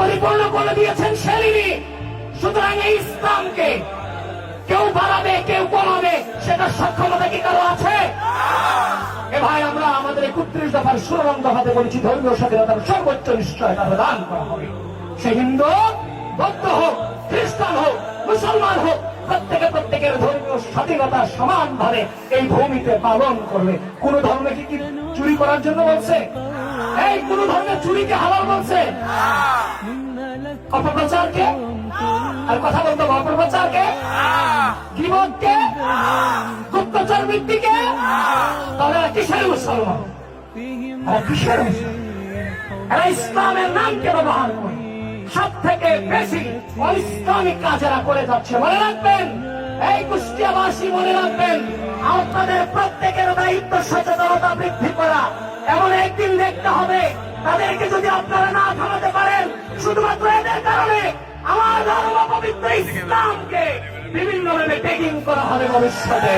পরিপূর্ণ করে দিয়েছেন সেলিনি সুতরাং এই ইসলামকে কেউ বাড়াবে, কেউ কমাবে, সেটা সক্ষমতা কি কারও আছে? এ ভাই, আমরা আমাদের একত্রিশ দফার ষোলো দফাতে বলছি, ধর্মীয় স্বাধীনতার সর্বোচ্চ নিশ্চয়তা প্রদান করা হবে। সে হিন্দু বৌদ্ধ হোক, খ্রিস্টান হোক, মুসলমান হোক, প্রত্যেকে প্রত্যেকের ধর্মীয় স্বাধীনতা সমানভাবে এই ভূমিতে পালন করবে। কোন ধর্মে কি চুরি করার জন্য বলছে? এই, কোন ধর্মে চুরিকে হালাল বলছে? অপপ্রচারকে? আর কথা বলতো অপপ্রচারকে? গিবতকে গুপ্তচর বৃত্তিকে? তাহলে কিসের মুসলমান? কিসের মুসলমান? ইসলামের নামকে ব্যবহার করে। সব থেকে বেশি অইসলামিক কাজ এরা করে যাচ্ছে। মনে রাখবেন, এই কুষ্টিয়াবাসী মনে রাখবেন, আপনাদের প্রত্যেকের দায়িত্ব সচেতনতা বৃদ্ধি করা। এমন একদিন দেখতে হবে, তাদেরকে যদি আপনারা না থামাতে পারেন, শুধুমাত্র এদের কারণে আমার ধর্ম পবিত্র ইসলামকে বিভিন্নভাবে টেকিং করা হবে ভবিষ্যতে।